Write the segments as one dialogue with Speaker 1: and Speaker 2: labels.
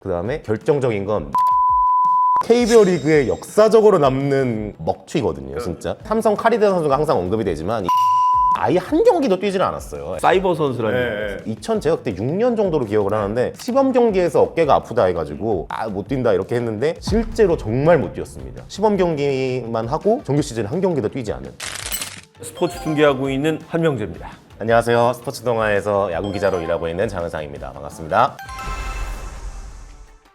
Speaker 1: 그 다음에 결정적인 건 KBO 리그의 역사적으로 남는 먹튀거든요, 진짜. 삼성 카리드 선수가 항상 언급이 되지만 이 아예 한 경기도 뛰질 않았어요.
Speaker 2: 사이버 선수라는 네.
Speaker 1: 2000 제가 그때 6년 정도로 기억을 하는데 시범 경기에서 어깨가 아프다 해가지고 아 못 뛴다 이렇게 했는데 실제로 정말 못 뛰었습니다. 시범 경기만 하고 정규 시즌 한 경기도 뛰지 않은.
Speaker 2: 스포츠 중계하고 있는 한명재입니다.
Speaker 1: 안녕하세요. 스포츠 동아에서 야구 기자로 일하고 있는 장은상입니다. 반갑습니다.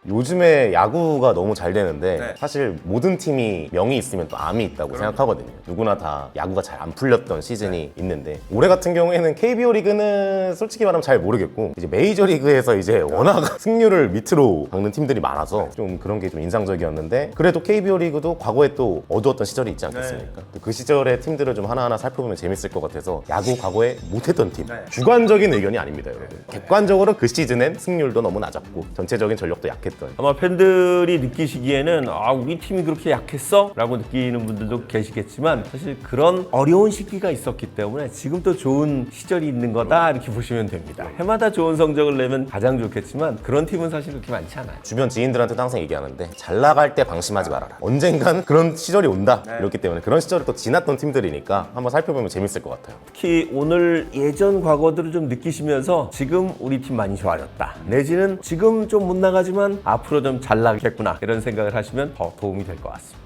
Speaker 1: 요즘에 야구가 너무 잘 되는데
Speaker 2: 네.
Speaker 1: 사실 모든 팀이 명이 있으면 또 암이 있다고 생각하거든요. 누구나 다 야구가 잘 안 풀렸던 시즌이 있는데 올해 같은 경우에는 KBO 리그는 솔직히 말하면 잘 모르겠고 이제 메이저 리그에서 이제 워낙 승률을 밑으로 박는 팀들이 많아서 좀 그런 게 좀 인상적이었는데 그래도 KBO 리그도 과거에 또 어두웠던 시절이 있지 않겠습니까? 또그 시절의 팀들을 좀 하나하나 살펴보면 재밌을 것 같아서 야구 과거에 못했던 팀 주관적인 의견이 아닙니다, 여러분. 객관적으로 그 시즌엔 승률도 너무 낮았고 전체적인 전력도 약했 던
Speaker 2: 아마 팬들이 느끼시기에는 아 우리 팀이 그렇게 약했어? 라고 느끼는 분들도 계시겠지만 사실 그런 어려운 시기가 있었기 때문에 지금 또 좋은 시절이 있는 거다 이렇게 보시면 됩니다. 해마다 좋은 성적을 내면 가장 좋겠지만 그런 팀은 사실 그렇게 많지 않아요.
Speaker 1: 주변 지인들한테도 항상 얘기하는데 잘 나갈 때 방심하지 말아라. 언젠간 그런 시절이 온다. 이렇기 때문에 그런 시절을 또 지났던 팀들이니까 한번 살펴보면 재밌을 것 같아요.
Speaker 2: 특히 오늘 예전 과거들을 좀 느끼시면서 지금 우리 팀 많이 좋아졌다. 내지는 지금 좀 못 나가지만 앞으로 좀 잘 나겠구나. 이런 생각을 하시면 더 도움이 될 것 같습니다.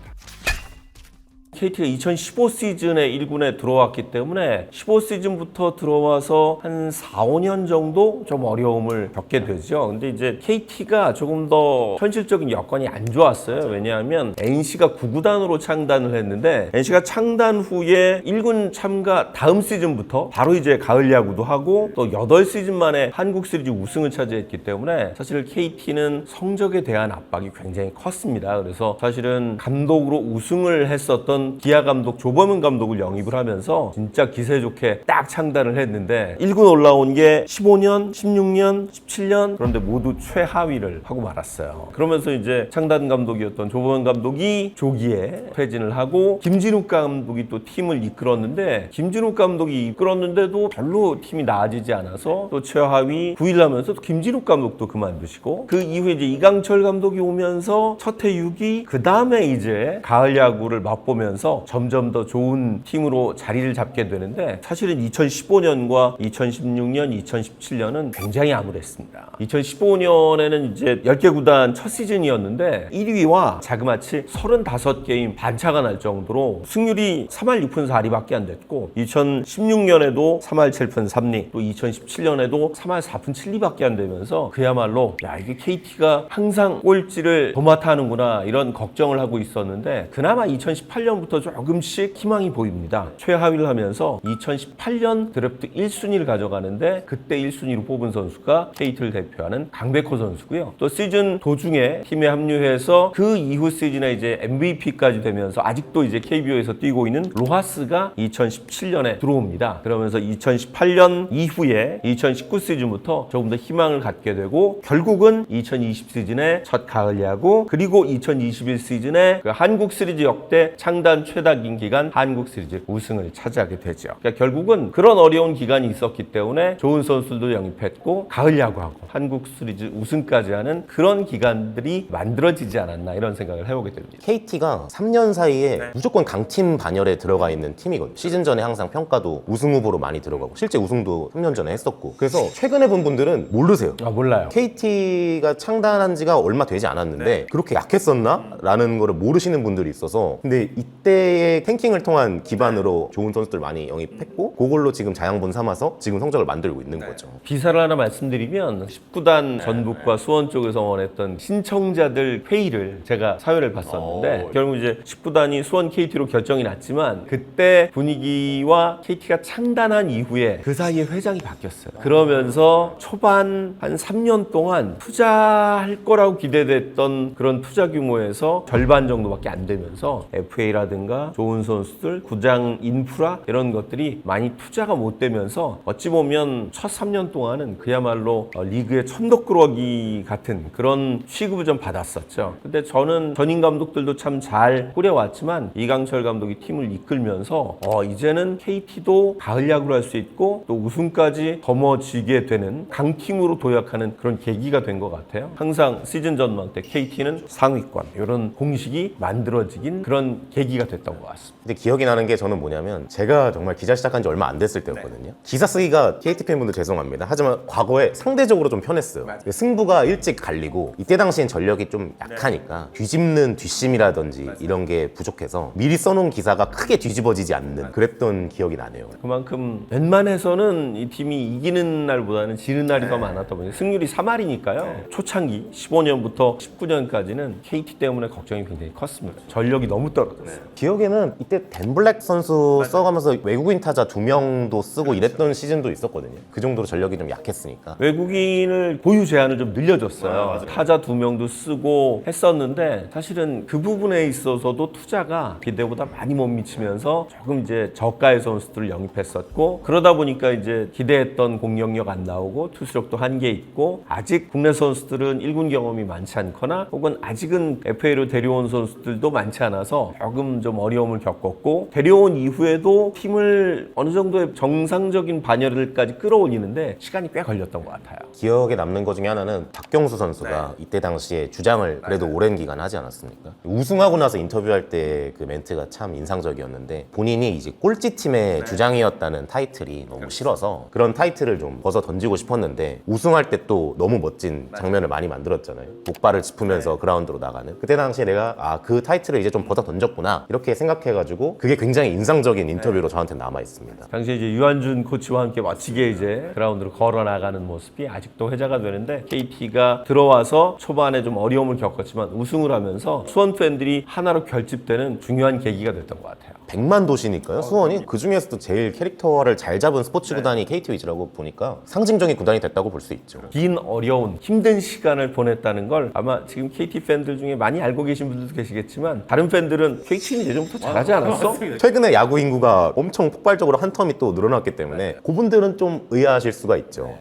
Speaker 2: KT가 2015 시즌에 1군에 들어왔기 때문에 15 시즌부터 들어와서 한 4, 5년 정도 좀 어려움을 겪게 되죠. 근데 이제 KT가 조금 더 현실적인 여건이 안 좋았어요. 왜냐하면 NC가 9구단으로 창단을 했는데 NC가 창단 후에 1군 참가 다음 시즌부터 바로 이제 가을 야구도 하고 또 8시즌 만에 한국 시리즈 우승을 차지했기 때문에 사실 KT는 성적에 대한 압박이 굉장히 컸습니다. 그래서 사실은 감독으로 우승을 했었던 기아 감독 조범은 감독을 영입을 하면서 진짜 기세 좋게 딱 창단을 했는데 1군 올라온 게 15년, 16년, 17년 그런데 모두 최하위를 하고 말았어요. 그러면서 이제 창단 감독이었던 조범은 감독이 조기에 퇴진을 하고 김진욱 감독이 또 팀을 이끌었는데 김진욱 감독이 이끌었는데도 별로 팀이 나아지지 않아서 또 최하위 9일 하면서 또 김진욱 감독도 그만두시고 그 이후에 이제 이강철 감독이 오면서 첫해육이 그 다음에 이제 가을 야구를 맛보면 서 점점 더 좋은 팀으로 자리를 잡게 되는데 사실은 2015년과 2016년, 2017년은 굉장히 암울했습니다. 2015년에는 이제 10개 구단 첫 시즌이었는데 1위와 자그마치 35게임 반차가 날 정도로 승률이 3할 6푼 4리밖에 안 됐고 2016년에도 3할 7푼 3리 또 2017년에도 3할 4푼 7리밖에 안 되면서 그야말로 야 이게 KT가 항상 꼴찌를 도맡아 하는구나 이런 걱정을 하고 있었는데 그나마 2018년 부터 조금씩 희망이 보입니다. 최하위를 하면서 2018년 드래프트 1순위를 가져가는데 그때 1순위로 뽑은 선수가 KT를 대표하는 강백호 선수고요. 또 시즌 도중에 팀에 합류해서 그 이후 시즌에 이제 MVP까지 되면서 아직도 이제 KBO에서 뛰고 있는 로하스가 2017년에 들어옵니다. 그러면서 2018년 이후에 2019 시즌부터 조금 더 희망을 갖게 되고 결국은 2020 시즌에 첫 가을 야구 그리고 2021 시즌에 그 한국 시리즈 역대 창단 최다 긴 기간 한국 시리즈 우승을 차지하게 되죠. 그러니까 결국은 그런 어려운 기간이 있었기 때문에 좋은 선수들도 영입했고 가을 야구하고 한국 시리즈 우승까지 하는 그런 기간들이 만들어지지 않았나 이런 생각을 해보게 됩니다.
Speaker 1: KT가 3년 사이에 무조건 강팀 반열에 들어가 있는 팀이거든요. 시즌 전에 항상 평가도 우승 후보로 많이 들어가고 실제 우승도 3년 전에 했었고 그래서 최근에 본 분들은 모르세요.
Speaker 2: 아 몰라요.
Speaker 1: KT가 창단한 지가 얼마 되지 않았는데 그렇게 약했었나? 라는 거를 모르시는 분들이 있어서 근데 이 때의 탱킹을 통한 기반으로 좋은 선수들 많이 영입했고 그걸로 지금 자양분 삼아서 지금 성적을 만들고 있는 거죠.
Speaker 2: 기사를 하나 말씀드리면 19단 전북과 수원 쪽에서 원했던 신청자들 회의를 제가 사회를 봤었는데
Speaker 1: 어.
Speaker 2: 결국 이제 19단이 수원 KT로 결정이 났지만 그때 분위기와 KT가 창단한 이후에 그 사이에 회장이 바뀌었어요. 그러면서 초반 한 3년 동안 투자할 거라고 기대됐던 그런 투자 규모에서 절반 정도밖에 안 되면서 FA라든지 기술이라든가 좋은 선수들, 구장 인프라 이런 것들이 많이 투자가 못 되면서 어찌 보면 첫 3년 동안은 그야말로 어, 리그의 천덕꾸러기 같은 그런 취급을 좀 받았었죠. 근데 저는 전임 감독들도 참 잘 꾸려왔지만 이강철 감독이 팀을 이끌면서 어, 이제는 KT도 가을 야구를 할 수 있고 또 우승까지 거머쥐게 되는 강팀으로 도약하는 그런 계기가 된 것 같아요. 항상 시즌 전망 때 KT는 상위권 이런 공식이 만들어지긴 그런 계기가 됐던 것 같습니다.
Speaker 1: 근데 기억이 나는 게 저는 뭐냐면 제가 정말 기자 시작한 지 얼마 안 됐을 때였거든요. 기사 쓰기가 KT 팬분들 죄송합니다. 하지만 과거에 상대적으로 좀 편했어요. 승부가 일찍 갈리고 이때 당시엔 전력이 좀 약하니까 뒤집는 뒷심이라든지 이런 게 부족해서 미리 써놓은 기사가 크게 뒤집어지지 않는 그랬던 기억이 나네요.
Speaker 2: 그만큼 웬만해서는 이 팀이 이기는 날보다는 지는 날이 더 많았다 보니 승률이 3할이니까요. 초창기 15년부터 19년까지는 KT 때문에 걱정이 굉장히 컸습니다. 전력이 너무 떨어졌어요.
Speaker 1: 기억에는 이때 댄 블랙 선수 써가면서 외국인 타자 두 명도 쓰고 이랬던 시즌도 있었거든요. 그 정도로 전력이 좀 약했으니까.
Speaker 2: 외국인을 보유 제한을 좀 늘려줬어요. 타자 두 명도 쓰고 했었는데 사실은 그 부분에 있어서도 투자가 기대보다 많이 못 미치면서 조금 이제 저가의 선수들을 영입했었고 그러다 보니까 이제 기대했던 공격력 안 나오고 투수력도 한계 있고 아직 국내 선수들은 1군 경험이 많지 않거나 혹은 아직은 FA로 데려온 선수들도 많지 않아서 조금 좀 어려움을 겪었고 데려온 이후에도 팀을 어느 정도의 정상적인 반열을까지 끌어올리는데 시간이 꽤 걸렸던 것 같아요.
Speaker 1: 기억에 남는 것 중에 하나는 박경수 선수가 이때 당시에 주장을 그래도 오랜 기간 하지 않았습니까? 우승하고 나서 인터뷰할 때 그 멘트가 참 인상적이었는데 본인이 이제 꼴찌 팀의 주장이었다는 타이틀이 너무 싫어서 그런 타이틀을 좀 벗어 던지고 싶었는데 우승할 때 또 너무 멋진 장면을 많이 만들었잖아요. 목발을 짚으면서 그라운드로 나가는. 그때 당시에 내가 아 그 타이틀을 이제 좀 벗어 던졌구나 이렇게 생각해가지고 그게 굉장히 인상적인 인터뷰로 저한테 남아 있습니다.
Speaker 2: 당시에 이제 유한준 코치와 함께 멋지게 이제 그라운드로 걸어 나가는 모습이 아직도 회자가 되는데 KT가 들어와서 초반에 좀 어려움을 겪었지만 우승을 하면서 수원 팬들이 하나로 결집되는 중요한 계기가 됐던 것 같아요.
Speaker 1: 100만 도시니까요 수원이 그 중에서도 제일 캐릭터를 잘 잡은 스포츠 구단이 KT 위즈라고 보니까 상징적인 구단이 됐다고 볼 수 있죠.
Speaker 2: 긴 어려운 힘든 시간을 보냈다는 걸 아마 지금 KT 팬들 중에 많이 알고 계신 분들도 계시겠지만 다른 팬들은 KT 는 예전부터 잘하지 않았어?
Speaker 1: 최근에 야구 인구가 엄청 폭발적으로 한 텀이 또 늘어났기 때문에 그분들은 좀 의아하실 수가 있죠.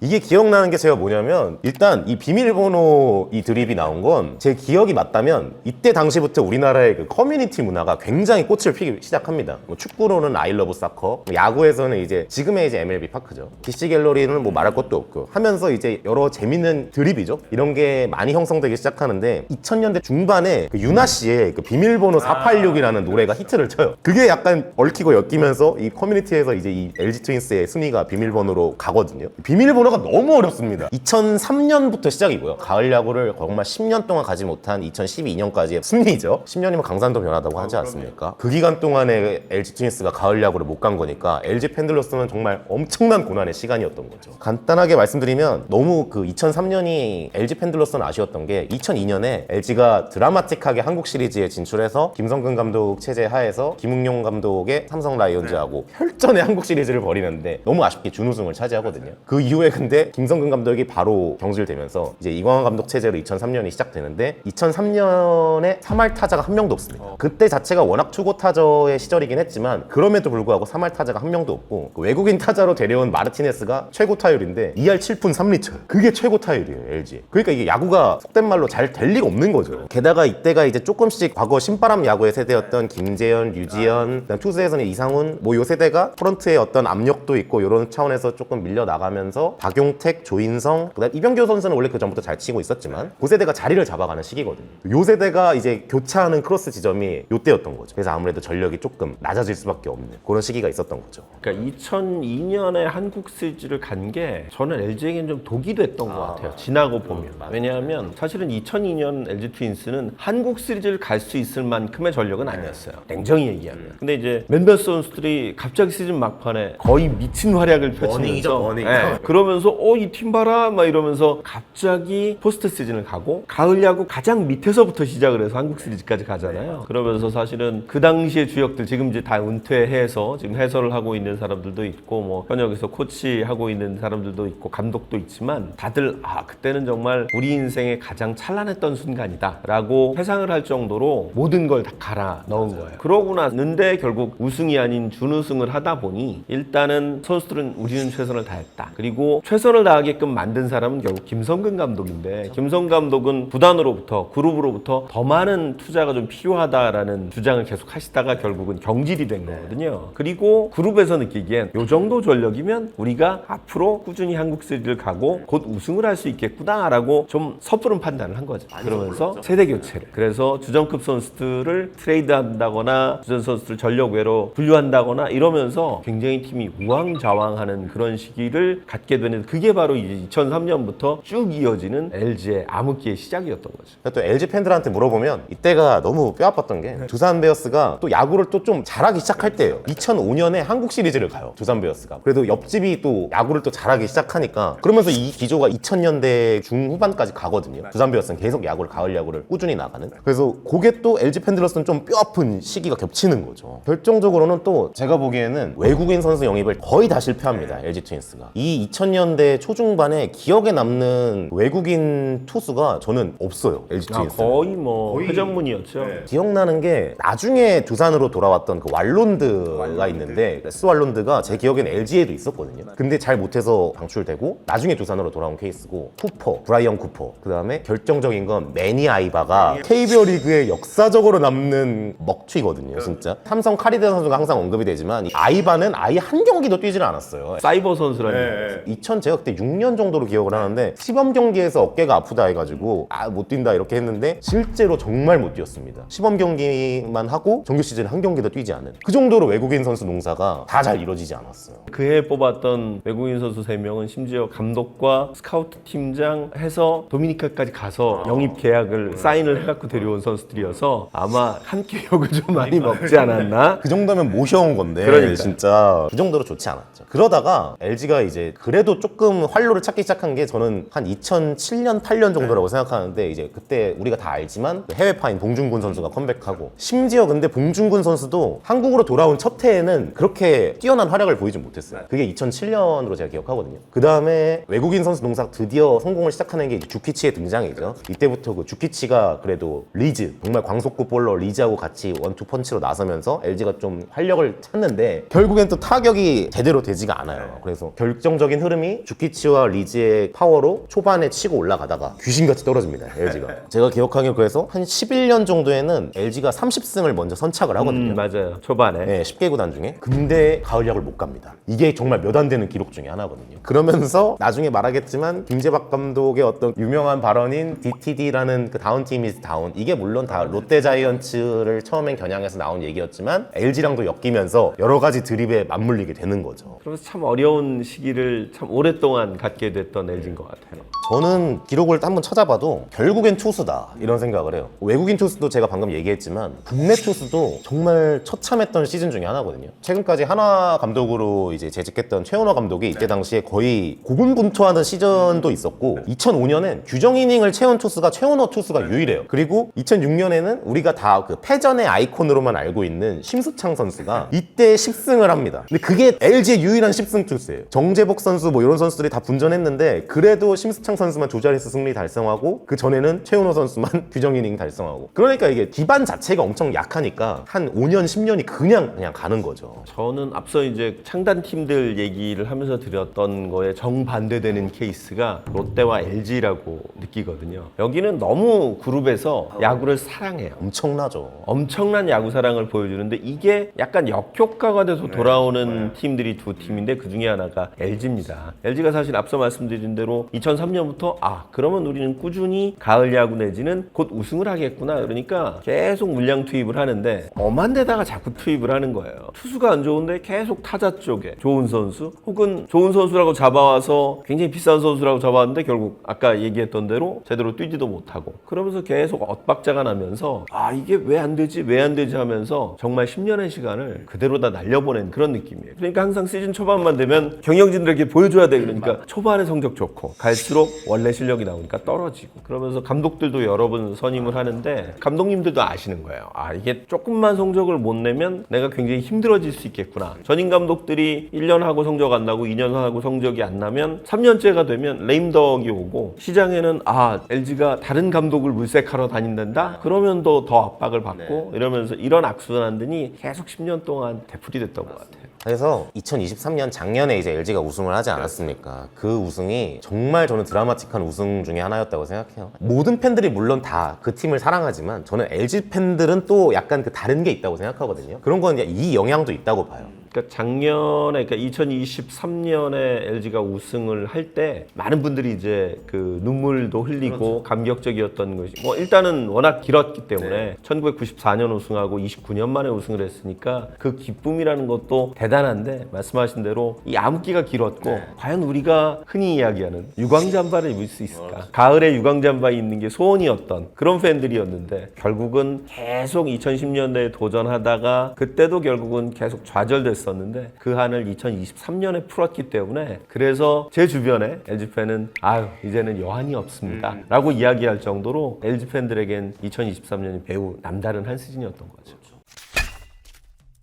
Speaker 1: 이게 기억나는 게 제가 뭐냐면 일단 이 비밀번호 이 드립이 나온 건 제 기억이 맞다면 이때 당시부터 우리나라의 그 커뮤니티 문화가 굉장히 꽃을 피기 시작합니다. 뭐 축구로는 아이러브 사커, 뭐 야구에서는 이제 지금의 이제 MLB 파크죠. DC 갤러리는 뭐 말할 것도 없고 하면서 이제 여러 재밌는 드립이죠. 이런 게 많이 형성되기 시작하는데 2000년대 중반에 그 유나 씨의 그 비밀번호 486이라는 노래가 히트를 쳐요. 그게 약간 얽히고 엮이면서 이 커뮤니티에서 이제 이 LG 트윈스의 순위가 비밀번호로 가거든요. 비밀번호 가 너무 어렵습니다. 2003년부터 시작이고요. 가을 야구를 정말 10년 동안 가지 못한 2012년까지의 순위죠. 10년이면 강산도 변하다고 하지 않습니까? 그 기간 동안에 LG 트윈스가 가을 야구를 못 간 거니까 LG 팬들로서는 정말 엄청난 고난의 시간이었던 거죠. 간단하게 말씀드리면 너무 그 2003년이 LG 팬들로서는 아쉬웠던 게 2002년에 LG가 드라마틱하게 한국 시리즈에 진출해서 김성근 감독 체제 하에서 김웅용 감독의 삼성 라이온즈하고 혈전의 한국 시리즈를 벌이는데 너무 아쉽게 준우승을 차지하거든요. 그 이후에 근데 김성근 감독이 바로 경질되면서 이제 이광환 감독 체제로 2003년이 시작되는데 2003년에 3할 타자가 한 명도 없습니다. 그때 자체가 워낙 투고 타저의 시절이긴 했지만 그럼에도 불구하고 3할 타자가 한 명도 없고 그 외국인 타자로 데려온 마르티네스가 최고 타율인데 2할 7푼 3리처 그게 최고 타율이에요 LG. 그러니까 이게 야구가 속된 말로 잘 될 리가 없는 거죠. 게다가 이때가 이제 조금씩 과거 신바람 야구의 세대였던 김재현, 류지현, 그다음 투수에서는 이상훈 뭐 요 세대가 프런트에 어떤 압력도 있고 이런 차원에서 조금 밀려 나가면서 박용택, 조인성, 그다음 이병규 선수는 원래 그 전부터 잘 치고 있었지만 그 세대가 자리를 잡아가는 시기거든요. 요 세대가 이제 교차하는 크로스 지점이 요때였던 거죠. 그래서 아무래도 전력이 조금 낮아질 수밖에 없는 그런 시기가 있었던 거죠.
Speaker 2: 그러니까 2002년에 한국 시리즈를 간 게 저는 LG에겐 좀 독이 됐던 것 같아요. 지나고 보면. 왜냐하면 사실은 2002년 LG 트윈스는 한국 시리즈를 갈 수 있을 만큼의 전력은 아니었어요. 냉정히 얘기하면. 근데 이제 몇몇 선수들이 갑자기 시즌 막판에 거의 미친 활약을 펼치면서
Speaker 1: 버닝이죠, 버닝.
Speaker 2: 예, 그러면 서 그러면서 어 이 팀 봐라 막 이러면서 갑자기 포스트 시즌을 가고 가을 야구 가장 밑에서부터 시작을 해서 한국 시리즈까지 가잖아요. 그러면서 사실은 그 당시의 주역들 지금 이제 다 은퇴해서 지금 해설을 하고 있는 사람들도 있고 뭐 현역에서 코치 하고 있는 사람들도 있고 감독도 있지만 다들 아 그때는 정말 우리 인생의 가장 찬란했던 순간이다라고 회상을 할 정도로 모든 걸 다 갈아 넣은 거예요. 그러고 났는데 결국 우승이 아닌 준우승을 하다 보니 일단은 선수들은 우리는 최선을 다했다. 그리고 최선을 다하게끔 만든 사람은 결국 김성근 감독인데 김성 감독은 구단으로부터 그룹으로부터 더 많은 투자가 좀 필요하다라는 주장을 계속 하시다가 결국은 경질이 된 거거든요. 그리고 그룹에서 느끼기엔 요 정도 전력이면 우리가 앞으로 꾸준히 한국 시리즈를 가고 곧 우승을 할 수 있겠구나라고 좀 섣부른 판단을 한 거죠. 그러면서 세대 교체를. 그래서 주전급 선수들을 트레이드한다거나 주전 선수들 전력 외로 분류한다거나 이러면서 굉장히 팀이 우왕좌왕하는 그런 시기를 갖게 되는 그게 바로 이제 2003년부터 쭉 이어지는 LG의 암흑기의 시작이었던 거죠.
Speaker 1: 또 LG 팬들한테 물어보면 이때가 너무 뼈아팠던 게 두산 베어스가 또 야구를 또 좀 잘하기 시작할 때예요. 2005년에 한국 시리즈를 가요. 두산 베어스가. 그래도 옆집이 또 야구를 또 잘하기 시작하니까 그러면서 이 기조가 2000년대 중후반까지 가거든요. 두산 베어스는 계속 야구를 가을 야구를 꾸준히 나가는. 그래서 그게 또 LG 팬들로서는 좀 뼈아픈 시기가 겹치는 거죠. 결정적으로는 또 제가 보기에는 외국인 선수 영입을 거의 다 실패합니다. LG 트윈스가. 이 2000년 대 초중반에 기억에 남는 외국인 투수가 저는 없어요. LG
Speaker 2: 아. 거의 뭐 회전문이었죠.
Speaker 1: 기억나는 게 나중에 두산으로 돌아왔던 그 왈론드가 있는데 레스 왈론드가 제 기억엔 LG에도 있었거든요. 근데 잘 못해서 방출되고 나중에 두산으로 돌아온 케이스고 쿠퍼, 브라이언 쿠퍼. 그다음에 결정적인 건 매니 아이바가 KBO 리그에 역사적으로 남는 먹튀거든요, 진짜. 삼성 카리드 선수가 항상 언급이 되지만 이 아이바는 아예 한 경기도 뛰질 않았어요.
Speaker 2: 사이버 선수라는
Speaker 1: 2000 제가 그때 6년 정도로 기억을 하는데 시범 경기에서 어깨가 아프다 해가지고 아 못 뛴다 이렇게 했는데 실제로 정말 못 뛰었습니다. 시범 경기만 하고 정규 시즌 한 경기도 뛰지 않은 그 정도로 외국인 선수 농사가 다 잘 이루어지지 않았어요.
Speaker 2: 그해 뽑았던 외국인 선수 3명은 심지어 감독과 스카우트 팀장 해서 도미니카까지 가서 영입 계약을 사인을 해갖고 데려온 선수들이어서 아마 함께 욕을 좀 많이 먹지 않았나?
Speaker 1: 그 정도면 모셔온 건데
Speaker 2: 그러니까요.
Speaker 1: 진짜 그 정도로 좋지 않았죠. 그러다가 LG가 이제 그래도 조금 활로를 찾기 시작한 게 저는 한 2007년 8년 정도라고 생각하는데 이제 그때 우리가 다 알지만 그 해외파인 봉준군 선수가 컴백하고 심지어 근데 봉준군 선수도 한국으로 돌아온 첫 해에는 그렇게 뛰어난 활약을 보이지 못했어요. 그게 2007년으로 제가 기억하거든요. 그 다음에 외국인 선수 농사 드디어 성공을 시작하는 게 주키치의 등장이죠. 이때부터 그 주키치가 그래도 리즈 정말 광속구 볼러 리즈하고 같이 원투 펀치로 나서면서 LG가 좀 활력을 찾는데 결국엔 또 타격이 제대로 되지가 않아요. 그래서 결정적인 흐름이 주키치와 리즈의 파워로 초반에 치고 올라가다가 귀신같이 떨어집니다. LG가. 제가 기억하기로 그래서 한 11년 정도에는 LG가 30승을 먼저 선착을 하거든요.
Speaker 2: 음, 맞아요. 초반에.
Speaker 1: 네, 10개 구단 중에. 근데 가을 야구를 못 갑니다. 이게 정말 몇 안 되는 기록 중에 하나거든요. 그러면서 나중에 말하겠지만 김재박 감독의 어떤 유명한 발언인 DTD라는 그 다운 팀 이즈 다운 이게 물론 다 롯데 자이언츠를 처음엔 겨냥해서 나온 얘기였지만 LG랑도 엮이면서 여러 가지 드립에 맞물리게 되는 거죠.
Speaker 2: 그래서 참 어려운 시기를 참 오랫동안 갖게 됐던 LG인 것 같아요.
Speaker 1: 저는 기록을 한번 찾아봐도 결국엔 투수다 이런 생각을 해요. 외국인 투수도 제가 방금 얘기했지만 국내 투수도 정말 처참했던 시즌 중에 하나거든요. 최근까지 한화 감독으로 이제 재직했던 최원호 감독이 이때 당시에 거의 고군분투하는 시즌도 있었고 2005년엔 규정 이닝을 채운 투수가 최원호 투수가 유일해요. 그리고 2006년에는 우리가 다 그 패전의 아이콘으로만 알고 있는 심수창 선수가 이때 10승을 합니다. 근데 그게 LG의 유일한 10승 투수예요. 정재복 선수 뭐 이런 선수들이 다 분전했는데 그래도 심수창 선수만 두 자릿수 승리 달성하고 그 전에는 최은호 선수만 규정 이닝 달성하고 그러니까 이게 기반 자체가 엄청 약하니까 한 5년 10년이 그냥 그냥 가는 거죠.
Speaker 2: 저는 앞서 이제 창단 팀들 얘기를 하면서 드렸던 거에 정반대되는 케이스가 롯데와 LG라고 느끼거든요. 여기는 너무 그룹에서 야구를 사랑해요.
Speaker 1: 엄청나죠.
Speaker 2: 엄청난 야구 사랑을 보여주는데 이게 약간 역효과가 돼서 돌아오는 팀들이 두 팀인데 그 중에 하나가 LG입니다. LG가 사실 앞서 말씀드린 대로 2003년부터 아 그러면 우리는 꾸준히 가을 야구 내지는 곧 우승을 하겠구나 그러니까 계속 물량 투입을 하는데 엄한 데다가 자꾸 투입을 하는 거예요. 투수가 안 좋은데 계속 타자 쪽에 좋은 선수 혹은 좋은 선수라고 잡아와서 굉장히 비싼 선수라고 잡아왔는데 결국 아까 얘기했던 대로 제대로 뛰지도 못하고 그러면서 계속 엇박자가 나면서 아 이게 왜 안 되지 왜 안 되지 하면서 정말 10년의 시간을 그대로 다 날려보낸 그런 느낌이에요. 그러니까 항상 시즌 초반만 되면 경영진들에게 보여줘야 돼 그러니까 초반에 성적 좋고 갈수록 원래 실력이 나오니까 떨어지고 그러면서 감독들도 여러 번 선임을 하는데 감독님들도 아시는 거예요. 아 이게 조금만 성적을 못 내면 내가 굉장히 힘들어질 수 있겠구나. 전임 감독들이 1년 하고 성적 안 나고 2년 하고 성적이 안 나면 3년째가 되면 레임덕이 오고 시장에는 아 LG가 다른 감독을 물색하러 다닌단다. 그러면 또더 압박을 받고 이러면서 이런 악순환들이 계속 10년 동안 되풀이됐던 것 같아요.
Speaker 1: 그래서 2023년 작년에 이제 LG가 우승을 하지 않았습니까? 그 우승이 정말 저는 드라마틱한 우승 중에 하나였다고 생각해요. 모든 팬들이 물론 다 그 팀을 사랑하지만 저는 LG 팬들은 또 약간 그 다른 게 있다고 생각하거든요. 그런 건 이 영향도 있다고 봐요.
Speaker 2: 그러니까 작년에 그러니까 2023년에 LG가 우승을 할 때 많은 분들이 이제 그 눈물도 흘리고 감격적이었던 것이 뭐 일단은 워낙 길었기 때문에 1994년 우승하고 29년 만에 우승을 했으니까 그 기쁨이라는 것도 대단한데 말씀하신 대로 이 암기가 길었고 과연 우리가 흔히 이야기하는 유광잠바를 입을 수 있을까? 가을에 유광잠바 입는 게 소원이었던 그런 팬들이었는데 결국은 계속 2010년대에 도전하다가 그때도 결국은 계속 좌절됐 었는데 그 한을 2023년에 풀었기 때문에 그래서 제 주변에 LG 팬은 아유 이제는 여한이 없습니다 라고 이야기할 정도로 LG 팬들에겐 2023년이 매우 남다른 한 시즌이었던 거죠.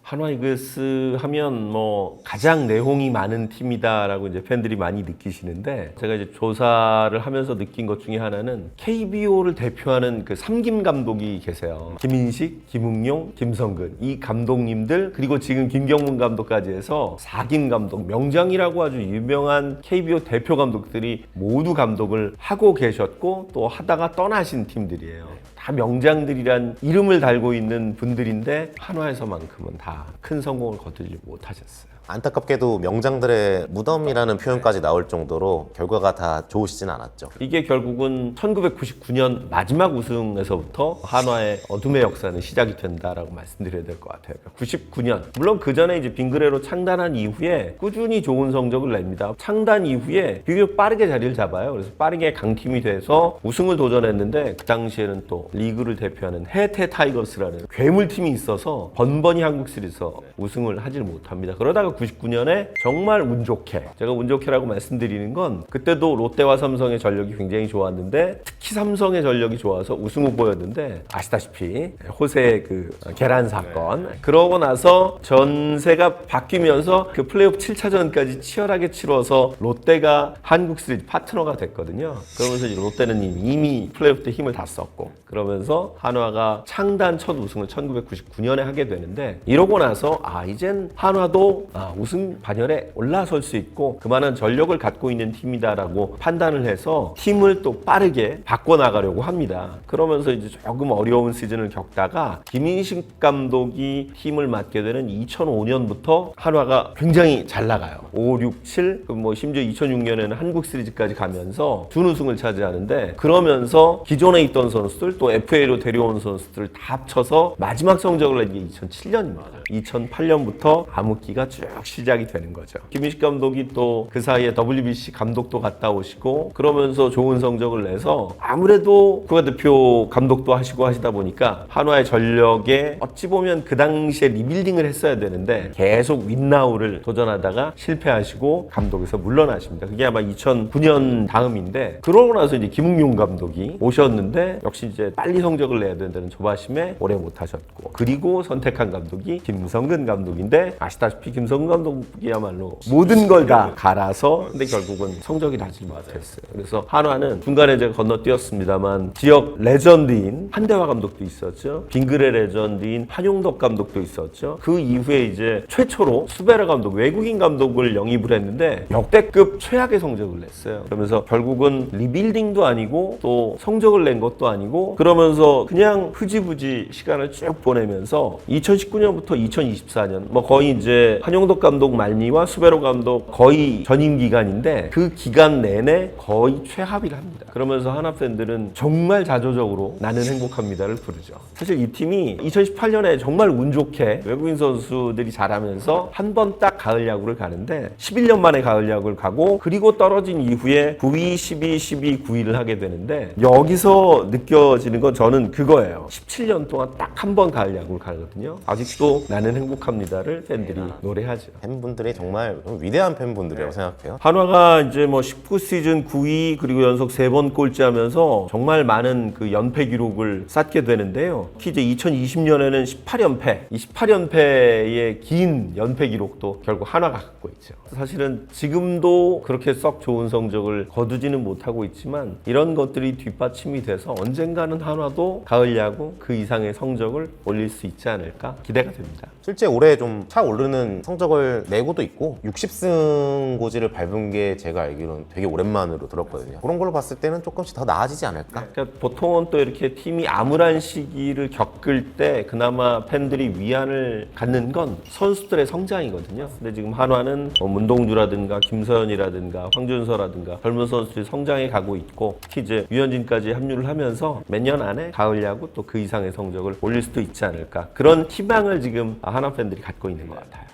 Speaker 2: 한화 이글스 하면 뭐 가장 내홍이 많은 팀이다라고 이제 팬들이 많이 느끼시는데 제가 이제 조사를 하면서 느낀 것 중에 하나는 KBO를 대표하는 그 삼김 감독이 계세요. 김인식, 김웅용, 김성근 이 감독님들 그리고 지금 김경문 감독까지 해서 사김 감독 명장이라고 아주 유명한 KBO 대표 감독들이 모두 감독을 하고 계셨고 또 하다가 떠나신 팀들이에요. 다 명장들이란 이름을 달고 있는 분들인데 한화에서만큼은 다 큰 성공을 거두지 못하셨어요.
Speaker 1: 안타깝게도 명장들의 무덤이라는 표현까지 나올 정도로 결과가 다 좋으시진 않았죠.
Speaker 2: 이게 결국은 1999년 마지막 우승에서부터 한화의 어둠의 역사는 시작이 된다라고 말씀드려야 될 것 같아요. 99년 물론 그 전에 이제 빙그레로 창단한 이후에 꾸준히 좋은 성적을 냅니다. 창단 이후에 비교적 빠르게 자리를 잡아요. 그래서 빠르게 강팀이 돼서 우승을 도전했는데 그 당시에는 또 리그를 대표하는 해태 타이거스라는 괴물 팀이 있어서 번번이 한국 시리즈에서 우승을 하질 못합니다. 그러다가 99년에 정말 운 좋게 제가 운 좋게라고 말씀드리는 건 그때도 롯데와 삼성의 전력이 굉장히 좋았는데 특히 삼성의 전력이 좋아서 우승 후보였는데 아시다시피 호세 그 계란 사건 그러고 나서 전세가 바뀌면서 그 플레이오프 7차전까지 치열하게 치러서 롯데가 한국 시리즈 파트너가 됐거든요. 그러면서 롯데는 이미, 이미 플레이오프 때 힘을 다 썼고 그러면서 한화가 창단 첫 우승을 1999년에 하게 되는데 이러고 나서 아 이젠 한화도 아, 우승 반열에 올라설 수 있고 그만한 전력을 갖고 있는 팀이다라고 판단을 해서 팀을 또 빠르게 바꿔 나가려고 합니다. 그러면서 이제 조금 어려운 시즌을 겪다가 김인식 감독이 팀을 맡게 되는 2005년부터 한화가 굉장히 잘 나가요. 5, 6, 7, 그뭐 심지어 2006년에는 한국 시리즈까지 가면서 준우승을 차지하는데 그러면서 기존에 있던 선수들 또 FA로 데려온 선수들을 다 합쳐서 마지막 성적을 낸 게 2007년입니다. 2008년부터 암흑기가 쭉 시작이 되는 거죠. 김인식 감독이 또 그 사이에 WBC 감독도 갔다 오시고 그러면서 좋은 성적을 내서 아무래도 국가대표 감독도 하시고 하시다 보니까 한화의 전력에 어찌 보면 그 당시에 리빌딩을 했어야 되는데 계속 윈나우를 도전하다가 실패하시고 감독에서 물러나십니다. 그게 아마 2009년 다음인데 그러고 나서 이제 김웅용 감독이 오셨는데 역시 이제 빨리 성적을 내야 된다는 조바심에 오래 못하셨고 그리고 선택한 감독이 김성근 감독인데 아시다시피 김성근 감독이야말로 모든 걸 다 갈아서 근데 결국은 성적이 나지 못했어요. 그래서 한화는 중간에 제가 건너뛰었습니다만 지역 레전드인 한대화 감독도 있었죠. 빙그레 레전드인 한용덕 감독도 있었죠. 그 이후에 이제 최초로 수베라 감독 외국인 감독을 영입을 했는데 역대급 최악의 성적을 냈어요. 그러면서 결국은 리빌딩도 아니고 또 성적을 낸 것도 아니고 그러면서 그냥 흐지부지 시간을 쭉 보내면서 2019년부터 2024년 뭐 거의 이제 한용덕 감독 말미와 수베로 감독 거의 전임 기간인데 그 기간 내내 거의 최하위를 합니다. 그러면서 하나 팬들은 정말 자조적으로 나는 행복합니다를 부르죠. 사실 이 팀이 2018년에 정말 운 좋게 외국인 선수들이 잘하면서 한 번 딱 가을 야구를 가는데 11년 만에 가을 야구를 가고 그리고 떨어진 이후에 9위, 12, 12, 9위를 하게 되는데 여기서 느껴지는 건 저는 그거예요. 17년 동안 딱 한 번 가을 야구를 가거든요. 아직도 나는 행복합니다를 팬들이 노래하 지 하죠.
Speaker 1: 팬분들이 정말 위대한 팬분들이라고 생각해요.
Speaker 2: 한화가 이제 뭐 19시즌 9위 그리고 연속 세번 꼴찌하면서 정말 많은 그 연패 기록을 쌓게 되는데요. 특히 이제 2020년에는 18연패, 이 18연패의 긴 연패 기록도 결국 한화가 갖고 있죠. 사실은 지금도 그렇게 썩 좋은 성적을 거두지는 못하고 있지만 이런 것들이 뒷받침이 돼서 언젠가는 한화도 가을 야구 그 이상의 성적을 올릴 수 있지 않을까 기대가 됩니다.
Speaker 1: 실제 올해 좀 차 오르는 성적 을 내고도 있고 60승 고지를 밟은 게 제가 알기로는 되게 오랜만으로 들었거든요. 그런 걸로 봤을 때는 조금씩 더 나아지지 않을까?
Speaker 2: 그러니까 보통은 또 이렇게 팀이 암울한 시기를 겪을 때 그나마 팬들이 위안을 갖는 건 선수들의 성장이거든요. 근데 지금 한화는 뭐 문동주라든가 김서현이라든가 황준서라든가 젊은 선수들이 성장해 가고 있고 특히 이제 유현진까지 합류를 하면서 몇 년 안에 가을 야구 또 그 이상의 성적을 올릴 수도 있지 않을까 그런 희망을 지금 한화 팬들이 갖고 있는 것 같아요.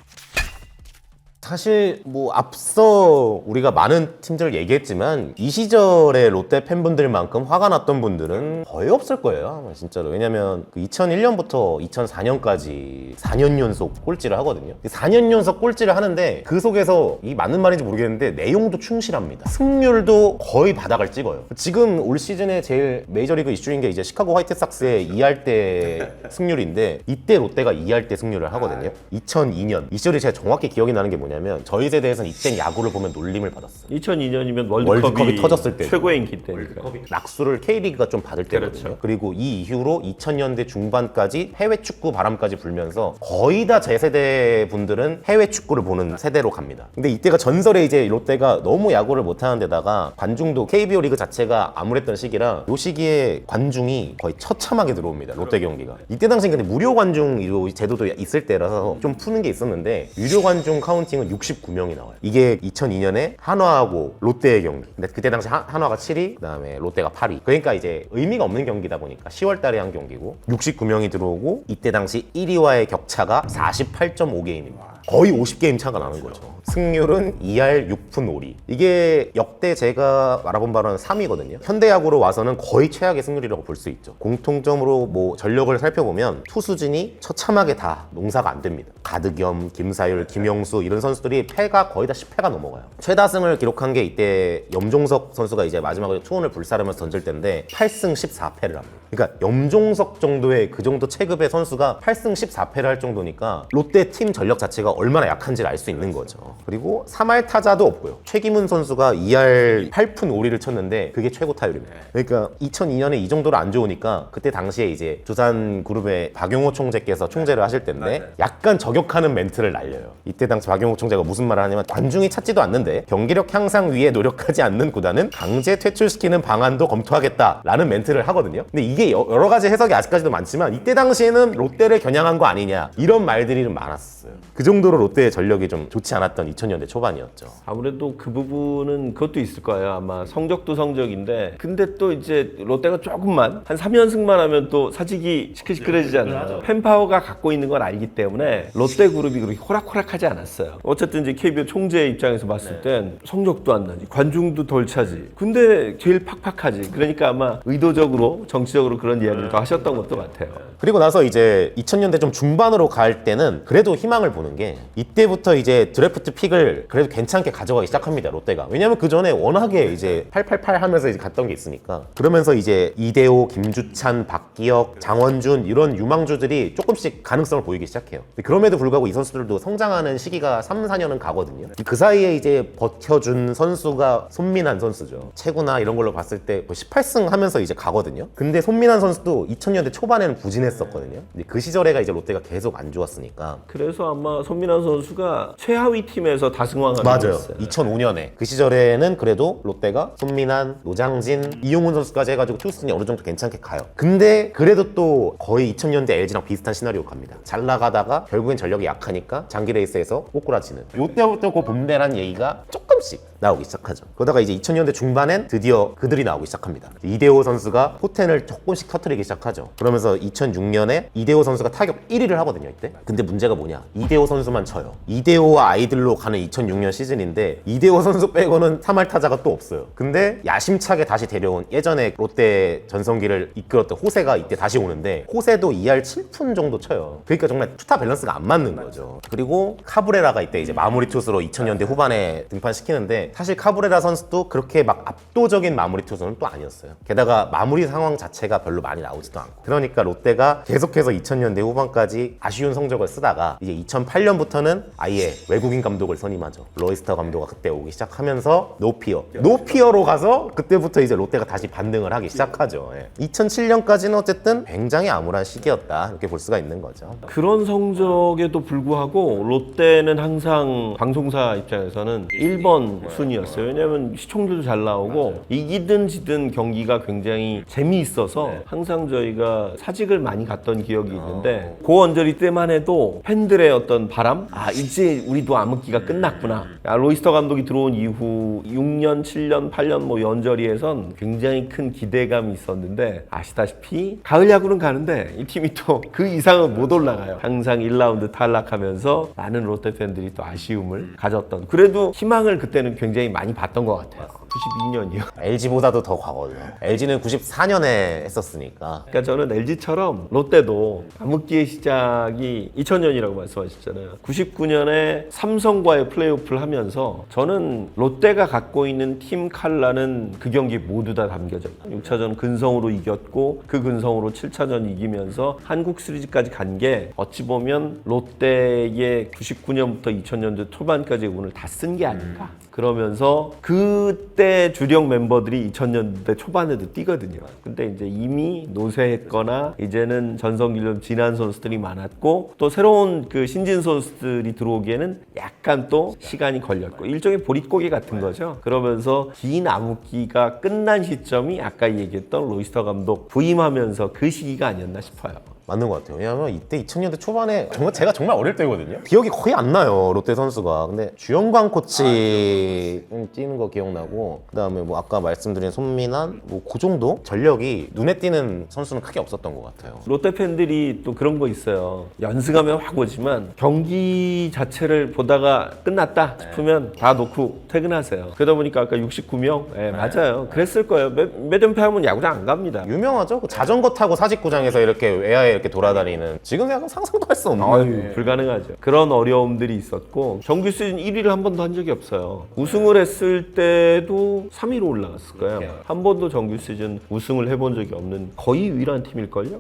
Speaker 1: 사실 뭐 앞서 우리가 많은 팀들을 얘기했지만 이 시절의 롯데 팬분들만큼 화가 났던 분들은 거의 없을 거예요 아마 진짜로. 왜냐면 그 2001년부터 2004년까지 4년 연속 꼴찌를 하거든요. 4년 연속 꼴찌를 하는데 그 속에서 이 맞는 말인지 모르겠는데 내용도 충실합니다. 승률도 거의 바닥을 찍어요. 지금 올 시즌에 제일 메이저리그 이슈인 게 이제 시카고 화이트삭스의 2할 때 승률인데 이때 롯데가 2할 때 승률을 하거든요. 2002년. 이 시절이 제가 정확히 기억이 나는 게 뭐냐 면 저희 세대에서는 이땐 야구를 보면 놀림을 받았어요
Speaker 2: 2002년이면 월드컵이,
Speaker 1: 월드컵이 터졌을 때죠.
Speaker 2: 최고의 인기 때니까.
Speaker 1: 낙수를 K리그가 좀 받을 때거든요.
Speaker 2: 그렇죠.
Speaker 1: 그리고이 이후로 2000년대 중반까지 해외 축구 바람까지 불면서 거의 다 제 세대 분들은 해외 축구를 보는 세대로 갑니다. 근데 이때가 전설의 이제 롯데가 너무 야구를 못 하는 데다가 관중도 KBO 리그 자체가 암울했던 시기라 요 시기에 관중이 거의 처참하게 들어옵니다. 롯데 경기가. 이때 당시 근데 무료 관중 이 제도도 있을 때라서 좀 푸는 게 있었는데 유료 관중 카운팅 은 69명이 나와요. 이게 2002년에 한화하고 롯데의 경기. 근데 그때 당시 한- 한화가 7위, 그다음에 롯데가 8위. 그러니까 이제 의미가 없는 경기다 보니까 10월 달에 한 경기고 69명이 들어오고 이때 당시 1위와의 격차가 48.5게임입니다. 거의 50게임 차가 나는 거죠. 승률은 2할 6푼 5리. 이게 역대 제가 알아본 바로는 3위거든요. 현대야구로 와서는 거의 최악의 승률이라고 볼 수 있죠. 공통점으로 뭐 전력을 살펴보면 투수진이 처참하게 다 농사가 안 됩니다. 가드겸, 김사율, 김영수 이런 선수들이 패가 거의 다 10패가 넘어가요. 최다승을 기록한 게 이때 염종석 선수가 이제 마지막으로 투혼을 불사르면서 던질 때인데 8승 14패를 합니다. 그러니까 염종석 정도의 그 정도 체급의 선수가 8승 14패를 할 정도니까 롯데 팀 전력 자체가 얼마나 약한지를 알 수 있는 거죠. 그리고 3할 타자도 없고요. 최기문 선수가 2할 8푼 5리를 쳤는데 그게 최고 타율입니다. 그러니까 2002년에 이 정도로 안 좋으니까 그때 당시에 이제 두산 그룹의 박용호 총재께서 총재를 하실 때인데 약간 저격하는 멘트를 날려요. 이때 당시 박용호 총재가 무슨 말을 하냐면 관중이 찾지도 않는데 경기력 향상 위해 노력하지 않는 구단은 강제 퇴출시키는 방안도 검토하겠다라는 멘트를 하거든요. 근데 이게 여- 여러 가지 해석이 아직까지도 많지만 이때 당시에는 롯데를 겨냥한 거 아니냐 이런 말들이 좀 많았어요. 그 정도 로 롯데의 전력이 좀 좋지 않았던 2000년대 초반이었죠.
Speaker 2: 아무래도 그 부분은 그것도 있을 거예요. 아마 성적도 성적인데 근데 또 이제 롯데가 조금만 한 3연승만 하면 또 사직이 시끌시끌해지잖아요. 팬파워가 갖고 있는 걸 알기 때문에 롯데 그룹이 그렇게 호락호락하지 않았어요. 어쨌든 이제 KBO 총재 입장에서 봤을 땐 성적도 안 나지, 관중도 덜 차지. 근데 제일 팍팍하지. 그러니까 아마 의도적으로 정치적으로 그런 이야기를 더 하셨던 것도 같아요.
Speaker 1: 그리고 나서 이제 2000년대 좀 중반으로 갈 때는 그래도 희망을 보는 게 이때부터 이제 드래프트 픽을 그래도 괜찮게 가져가기 시작합니다 롯데가. 왜냐면 그 전에 워낙에 이제 888 하면서 이제 갔던 게 있으니까. 그러면서 이제 이대호, 김주찬, 박기혁, 장원준 이런 유망주들이 조금씩 가능성을 보이기 시작해요. 그럼에도 불구하고 이 선수들도 성장하는 시기가 3, 4년은 가거든요. 그 사이에 이제 버텨준 선수가 손민환 선수죠. 체구나 이런 걸로 봤을 때 18승 하면서 이제 가거든요. 근데 손민환 선수도 2000년대 초반에는 부진했었거든요. 그 시절에가 이제 롯데가 계속 안 좋았으니까.
Speaker 2: 그래서 아마 손 민환 선수가 최하위 팀에서 다승왕을
Speaker 1: 맞아요.
Speaker 2: 했어요.
Speaker 1: 2005년에 그 시절에는 그래도 롯데가 손민환, 노장진, 이용훈 선수까지 해가지고 투수진이 어느 정도 괜찮게 가요. 근데 그래도 또 거의 2000년대 LG랑 비슷한 시나리오 갑니다. 잘 나가다가 결국엔 전력이 약하니까 장기 레이스에서 꼬꾸라치는. 요때부터 그 봄대란 얘기가 조금씩 나오기 시작하죠. 그러다가 이제 2000년대 중반엔 드디어 그들이 나오기 시작합니다. 이대호 선수가 포텐을 조금씩 터트리기 시작하죠. 그러면서 2006년에 이대호 선수가 타격 1위를 하거든요, 이때. 근데 문제가 뭐냐? 이대호 선수 만 쳐요. 이대호와 아이들로 가는 2006년 시즌인데 이대호 선수 빼고는 3할 타자가 또 없어요. 근데 야심차게 다시 데려온 예전에 롯데 전성기를 이끌었던 호세가 이때 다시 오는데 호세도 2할 7푼 정도 쳐요. 그러니까 정말 투타 밸런스가 안 맞는 거죠. 그리고 카브레라가 이때 이제 마무리 투수로 2000년대 후반에 등판시키는데 사실 카브레라 선수도 그렇게 막 압도적인 마무리 투수는 또 아니었어요. 게다가 마무리 상황 자체가 별로 많이 나오지도 않고. 그러니까 롯데가 계속해서 2000년대 후반까지 아쉬운 성적을 쓰다가 이제 2008년 부터는 아예 외국인 감독을 선임하죠. 로이스터 감독가 그때 오기 시작하면서 노피어. 노피어로 가서 그때부터 이제 롯데가 다시 반등을 하기 시작하죠. 2007년까지는 어쨌든 굉장히 암울한 시기였다. 이렇게 볼 수가 있는 거죠.
Speaker 2: 그런 성적에도 불구하고 롯데는 항상 방송사 입장에서는 1번 순위였어요. 왜냐하면 시청률도 잘 나오고 이기든 지든 경기가 굉장히 재미있어서 항상 저희가 사직을 많이 갔던 기억이 있는데 그 언저리 때만 해도 팬들의 어떤 바람? 아 이제 우리도 암흑기가 끝났구나. 아, 로이스터 감독이 들어온 이후 6년, 7년, 8년 뭐 연저리에선 굉장히 큰 기대감이 있었는데 아시다시피 가을 야구는 가는데 이 팀이 또 그 이상은 못 올라가요. 항상 1라운드 탈락하면서 많은 롯데 팬들이 또 아쉬움을 가졌던 그래도 희망을 그때는 굉장히 많이 봤던 것 같아요. 92년이요.
Speaker 1: LG보다도 더 과거죠. LG는 94년에 했었으니까.
Speaker 2: 그러니까 저는 LG처럼 롯데도 암흑기의 시작이 2000년이라고 말씀하셨잖아요. 99년에 삼성과의 플레이오프를 하면서 저는 롯데가 갖고 있는 팀 칼라는 그 경기 모두 다 담겨져 있어요. 6차전 근성으로 이겼고 그 근성으로 7차전 이기면서 한국 시리즈까지 간 게 어찌 보면 롯데의 99년부터 2000년도 초반까지 운을 다 쓴 게 아닌가. 그러면서 그때 주력 멤버들이 2000년대 초반에도 뛰거든요. 근데 이제 이미 노쇠했거나 이제는 전성기 좀 지난 선수들이 많았고 또 새로운 그 신진 선수들이 들어오기에는 약간 또 시간이 걸렸고 일종의 보릿고개 같은 거죠. 그러면서 긴 암흑기가 끝난 시점이 아까 얘기했던 로이스터 감독 부임하면서 그 시기가 아니었나 싶어요.
Speaker 1: 맞는 것 같아요. 왜냐하면 이때 2000년대 초반에 정말 제가 정말 어릴 때거든요. 기억이 거의 안 나요. 롯데 선수가. 근데 주영광 코치 뛰는 거 기억나고 그다음에 뭐 아까 말씀드린 손민환 뭐그 정도 전력이 눈에 띄는 선수는 크게 없었던 것 같아요.
Speaker 2: 롯데 팬들이 또 그런 거 있어요. 연승하면 확 오지만 경기 자체를 보다가 끝났다 싶으면 다 놓고 퇴근하세요. 그러다 보니까 아까 69명, 예, 맞아요. 그랬을 거예요. 몇, 몇 연패하면 야구장 안 갑니다.
Speaker 1: 유명하죠. 그 자전거 타고 사직구장에서 이렇게 외야에 이렇게 돌아다니는 지금 생각하면 상상도 할 수 없는.
Speaker 2: 아유, 불가능하죠. 그런 어려움들이 있었고 정규 시즌 1위를 한 번도 한 적이 없어요. 우승을 했을 때도 3위로 올라갔을 거예요. 한 번도 정규 시즌 우승을 해본 적이 없는 거의 유일한 팀일걸요?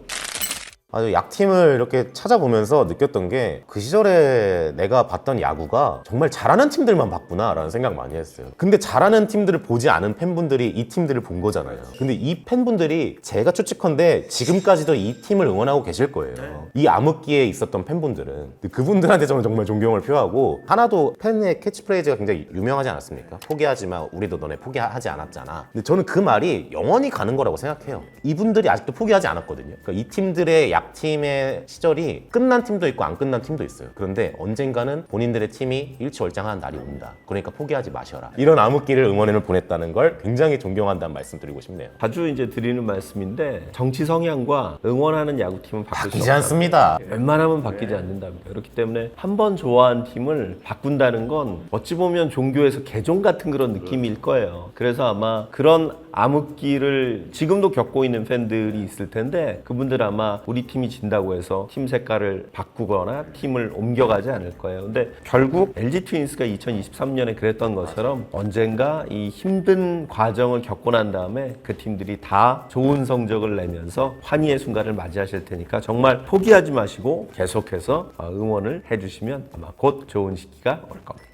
Speaker 1: 아주 약팀을 이렇게 찾아보면서 느꼈던 게 그 시절에 내가 봤던 야구가 정말 잘하는 팀들만 봤구나 라는 생각 많이 했어요. 근데 잘하는 팀들을 보지 않은 팬분들이 이 팀들을 본 거잖아요. 근데 이 팬분들이 제가 추측컨대 지금까지도 이 팀을 응원하고 계실 거예요. 이 암흑기에 있었던 팬분들은 그분들한테 저는 정말 존경을 표하고 하나도 팬의 캐치프레이즈가 굉장히 유명하지 않았습니까? 포기하지 마. 우리도 너네 포기하지 않았잖아. 근데 저는 그 말이 영원히 가는 거라고 생각해요. 이분들이 아직도 포기하지 않았거든요. 그러니까 이 팀들의 약 팀의 시절이 끝난 팀도 있고 안 끝난 팀도 있어요. 그런데 언젠가는 본인들의 팀이 일치월장하는 날이 온다. 그러니까 포기하지 마셔라. 이런 암흑기를 응원을 보냈다는 걸 굉장히 존경한다는 말씀 드리고 싶네요.
Speaker 2: 자주 이제 드리는 말씀인데 정치 성향과 응원하는 야구팀은
Speaker 1: 바뀌지. 않습니다.
Speaker 2: 웬만하면 바뀌지 않는답니다. 그렇기 때문에 한 번 좋아한 팀을 바꾼다는 건 어찌 보면 종교에서 개종 같은 그런 느낌일 거예요. 그래서 아마 그런 암흑기를 지금도 겪고 있는 팬들이 있을 텐데 그분들 아마 우리 팀이 진다고 해서 팀 색깔을 바꾸거나 팀을 옮겨가지 않을 거예요. 근데 결국 LG 트윈스가 2023년에 그랬던 것처럼 언젠가 이 힘든 과정을 겪고 난 다음에 그 팀들이 다 좋은 성적을 내면서 환희의 순간을 맞이하실 테니까 정말 포기하지 마시고 계속해서 어, 응원을 해주시면 아마 곧 좋은 시기가 올 겁니다.